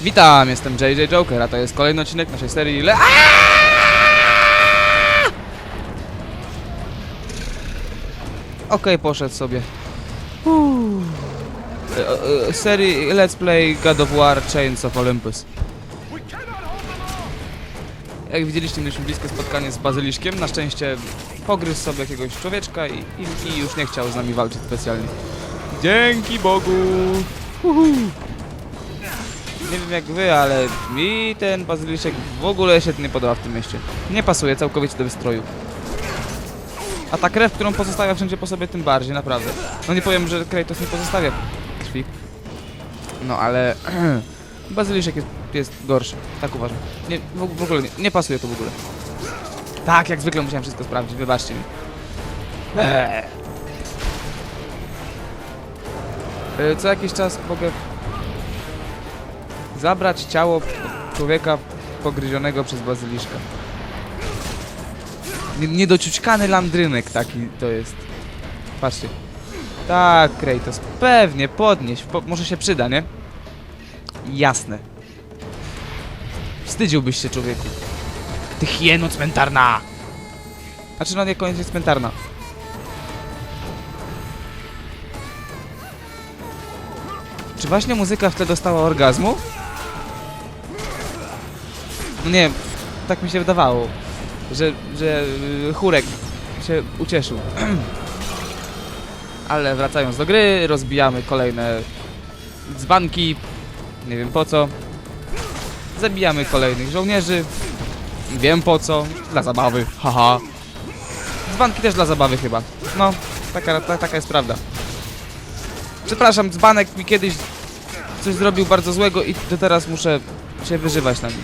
Witam, jestem JJ Joker, a to jest kolejny odcinek naszej serii Le... Okej, poszedł sobie. Uuu. E, e, Serii Let's Play God of War Chains of Olympus. Jak widzieliście, mieliśmy bliskie spotkanie z Bazyliszkiem. Na szczęście pogryzł sobie jakiegoś człowieczka i, i, i już nie chciał z nami walczyć specjalnie. Dzięki Bogu! Uhu. Nie wiem jak wy, ale mi ten bazyliszek w ogóle się nie podoba w tym mieście. Nie pasuje całkowicie do wystroju. A ta krew, którą pozostawia wszędzie po sobie, tym bardziej, naprawdę. No nie powiem, że Kratos nie pozostawia krwi. No ale... bazyliszek jest, jest gorszy, tak uważam. Nie, w, w ogóle nie, nie pasuje to w ogóle. Tak, jak zwykle musiałem wszystko sprawdzić, wybaczcie mi. Eee. E, Co jakiś czas mogę zabrać ciało człowieka pogryzionego przez bazyliszka. Nie- Niedociućkany landrynek taki to jest. Patrzcie. Tak, Kratos, pewnie, podnieś, po, może się przyda, nie? Jasne. Wstydziłbyś się, człowieku. Ty hieno cmentarna! Znaczy, no niekoniecznie cmentarna. Czy właśnie muzyka w tle dostała orgazmu? No nie, tak mi się wydawało, że, że y, chórek się ucieszył. Ale wracając do gry, rozbijamy kolejne dzbanki, nie wiem po co. Zabijamy kolejnych żołnierzy, wiem po co, dla zabawy, haha. Dzbanki też dla zabawy chyba, no, taka, ta, taka jest prawda. Przepraszam, dzbanek mi kiedyś coś zrobił bardzo złego i do teraz muszę się wyżywać na nim.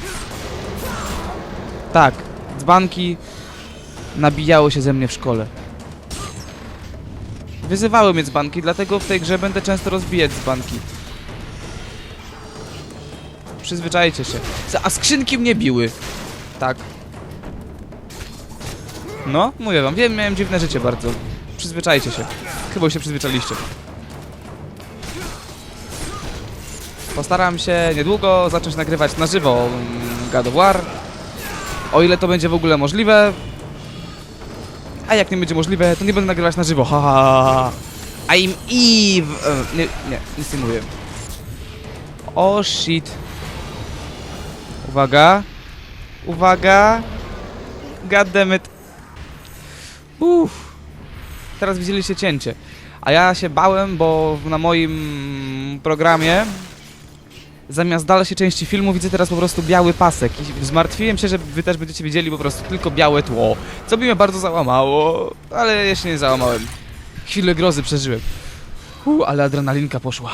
Tak, dzbanki nabijały się ze mnie w szkole. Wyzywały mnie dzbanki, dlatego w tej grze będę często rozbijać dzbanki. Przyzwyczajcie się. A skrzynki mnie biły. Tak. No, mówię wam, wiem, miałem dziwne życie bardzo. Przyzwyczajcie się. Chyba się przyzwyczaliście. Postaram się niedługo zacząć nagrywać na żywo mm, God of War. O ile to będzie w ogóle możliwe. A jak nie będzie możliwe, to nie będę nagrywać na żywo. Ha, ha, ha. I'm Eve. E, nie, nie, nic nie mówię. O shit. Uwaga. Uwaga. God damn it. Uff. Teraz widzieliście cięcie. A ja się bałem, bo na moim programie zamiast dalszej części filmu widzę teraz po prostu biały pasek i zmartwiłem się, że wy też będziecie widzieli po prostu tylko białe tło, co by mnie bardzo załamało, ale ja się nie załamałem. Chwilę grozy przeżyłem. Uu, ale adrenalinka poszła.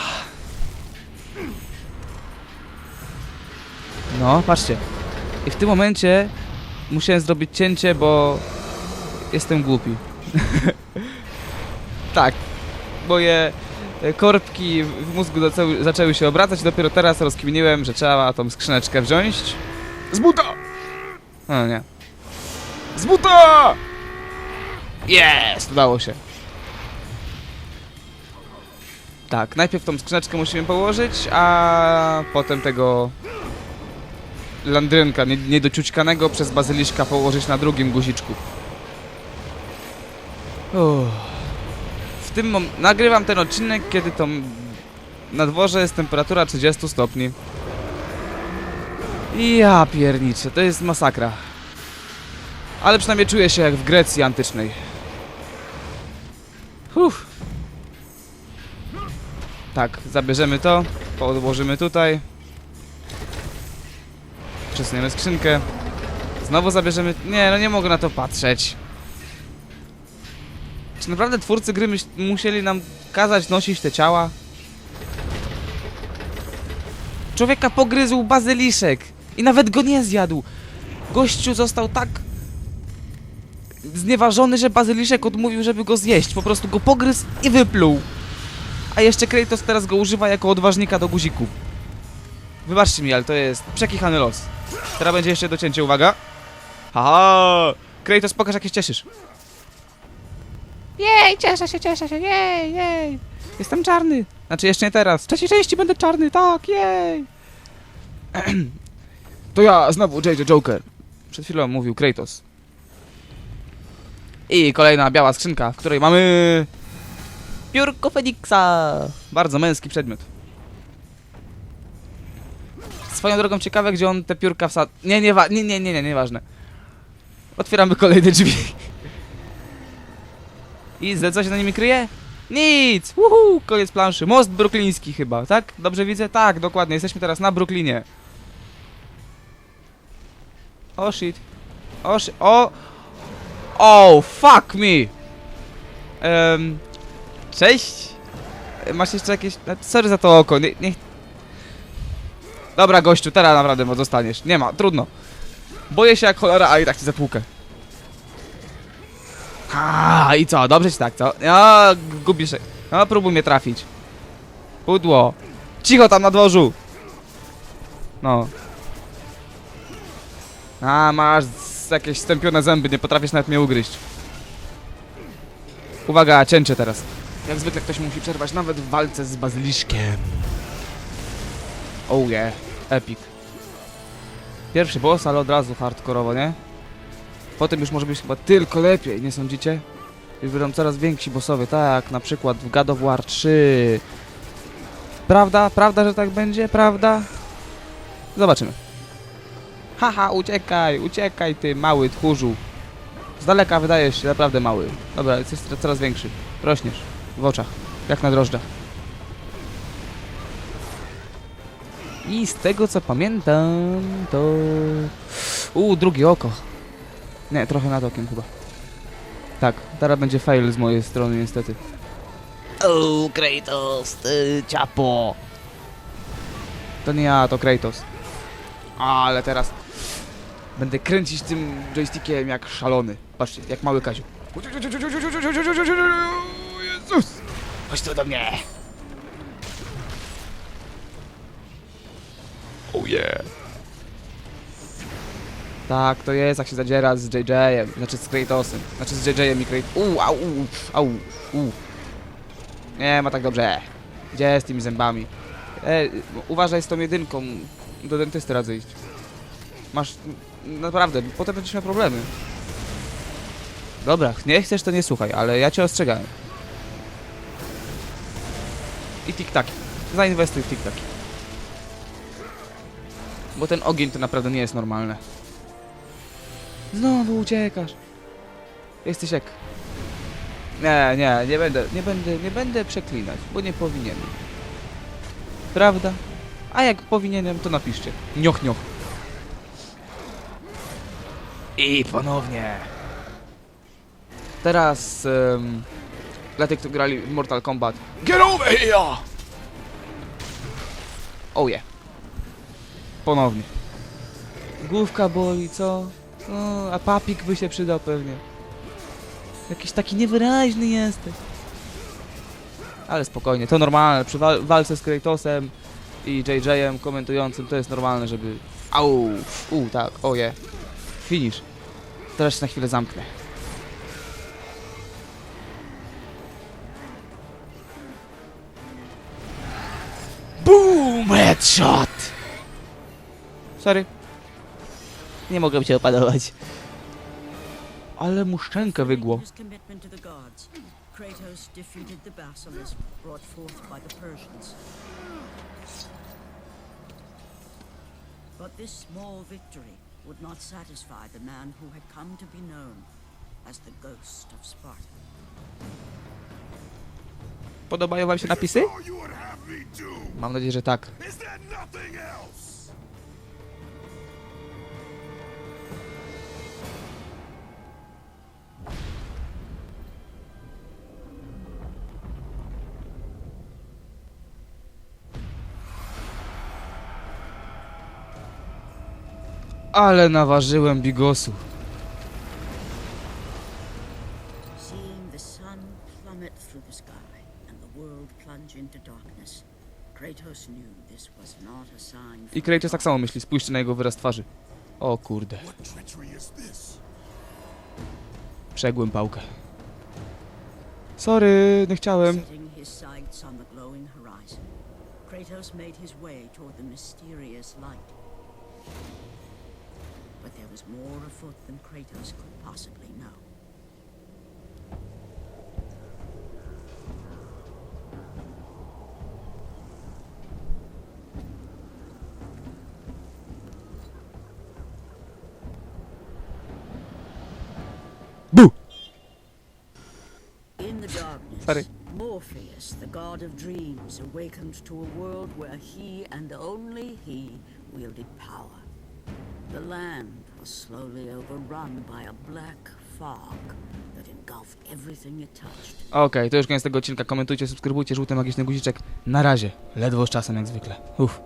No, patrzcie. I w tym momencie musiałem zrobić cięcie, bo jestem głupi. tak. Moje korbki w mózgu zaczęły, zaczęły się obracać. Dopiero teraz rozkminiłem, że trzeba tą skrzyneczkę wziąć. Z buta! O nie. Z buta! Jest! Udało się. Tak, najpierw tą skrzyneczkę musimy położyć, a potem tego landrynka nie- niedociućkanego przez bazyliszka położyć na drugim guziczku. Uff. Tym nagrywam ten odcinek, kiedy to na dworze jest temperatura 30 stopni. Ja pierniczę, to jest masakra. Ale przynajmniej czuję się jak w Grecji antycznej. Uff. Tak, zabierzemy to, podłożymy tutaj. Przesuniemy skrzynkę. Znowu zabierzemy... Nie, no nie mogę na to patrzeć. Czy naprawdę twórcy gry musieli nam kazać nosić te ciała? Człowieka pogryzł bazyliszek i nawet go nie zjadł. Gościu został tak znieważony, że bazyliszek odmówił, żeby go zjeść. Po prostu go pogryzł i wypluł. A jeszcze Kratos teraz go używa jako odważnika do guzików. Wybaczcie mi, ale to jest przekichany los. Teraz będzie jeszcze docięcie, uwaga. Haha! Kratos, pokaż jak się cieszysz. Jej, cieszę się, cieszę się, jej, jej. Jestem czarny. Znaczy jeszcze nie teraz. W trzeciej części będę czarny, tak, jej. To ja, znowu JJ Joker. Przed chwilą mówił Kratos. I kolejna biała skrzynka, w której mamy... Piórko Feniksa! Bardzo męski przedmiot. Swoją drogą ciekawe, gdzie on te piórka wsadza... Nie, nie, wa- nie, nie, nie, nie, nieważne. Otwieramy kolejne drzwi. I co się na nimi kryje? Nic! Uhu, koniec planszy. Most brukliński chyba, tak? Dobrze widzę? Tak, dokładnie. Jesteśmy teraz na Brooklynie. O shit. O shit. O! Oh, fuck me! Em, cześć? Masz jeszcze jakieś... Sorry za to oko, nie... nie... Dobra, gościu, teraz naprawdę zostaniesz. Nie ma, trudno. Boję się jak cholera, a i tak ci zapłukę. A i co? Dobrze ci tak, co? Ja gubisz się. No, próbuj mnie trafić. Pudło. Cicho tam na dworzu. No. A, masz jakieś stępione zęby, nie potrafisz nawet mnie ugryźć. Uwaga, cięcie teraz. Jak zwykle ktoś musi przerwać nawet w walce z bazyliszkiem. Oh yeah, epic. Pierwszy boss, ale od razu hardkorowo, nie? Potem już może być chyba tylko lepiej, nie sądzicie? Już będą coraz więksi bossowie, tak na przykład w God of War 3. Prawda? Prawda, że tak będzie? Prawda? Zobaczymy. Haha, uciekaj, uciekaj ty mały tchórzu. Z daleka wydajesz się naprawdę mały. Dobra, jesteś coraz- większy. Rośniesz. W oczach. Jak na drożdżach. I z tego co pamiętam, to... Uuu, drugie oko. Nie, trochę nad okiem chyba. Tak, teraz będzie fail z mojej strony niestety. O, Kratos, ty ciapo. To nie ja, to Kratos. Ale teraz będę kręcić tym joystickiem jak szalony. Patrzcie, jak mały Kaziu. Jezus! Chodź tu do mnie! Oh yeah! Tak, to jest, jak się zadziera z JJ-em, znaczy z Kratosem, znaczy z JJ-em i Kratos. Uuu, au, au, u. Nie ma tak dobrze. Gdzie z tymi zębami? E, uważaj z tą jedynką, do dentysty radzę iść. Masz, naprawdę, potem będziesz miał problemy. Dobra, nie chcesz to nie słuchaj, ale ja cię ostrzegałem. I tik-taki. Zainwestuj w tik-taki. Bo ten ogień to naprawdę nie jest normalne. Znowu uciekasz. Jesteś jak... Nie, nie, nie będę, nie będę, nie będę przeklinać, bo nie powinienem. Prawda? A jak powinienem, to napiszcie. Nioch, nioch. I ponownie. Teraz um, dla tych, którzy grali w Mortal Kombat. Get over here! Oh yeah. Ponownie. Główka boli, co? O, a papik by się przydał pewnie. Jakiś taki niewyraźny jesteś. Ale spokojnie, to normalne. Przy wal walce z Kratosem i JJ-em komentującym to jest normalne, żeby... Au! U, tak, oje. Finish. Teraz się na chwilę zamknę. Boom! Headshot! Sorry. Nie mogę cię opanować. Ale mu szczękę wygło. But this small victory would not satisfy the man who had come to be known as the Ghost of Sparta. Podobają wam się napisy? Oh. Mam nadzieję, że tak. Not a sign I Kratos tak samo myśli, spójrzcie na jego wyraz twarzy. O kurde, przegłem pałkę. Sorry, nie chciałem. Kratos made his way toward the mysterious light But there was more afoot than Kratos could possibly know. Bu! In the darkness, Sorry. Morpheus, the god of dreams, awakened to a world where he and only he wielded power. The land was slowly overrun by a black fog that engulfed everything it touched. Okej, to już koniec tego odcinka. Komentujcie, subskrybujcie, żółty magiczny guziczek. Na razie. Ledwo z czasem jak zwykle. Uff.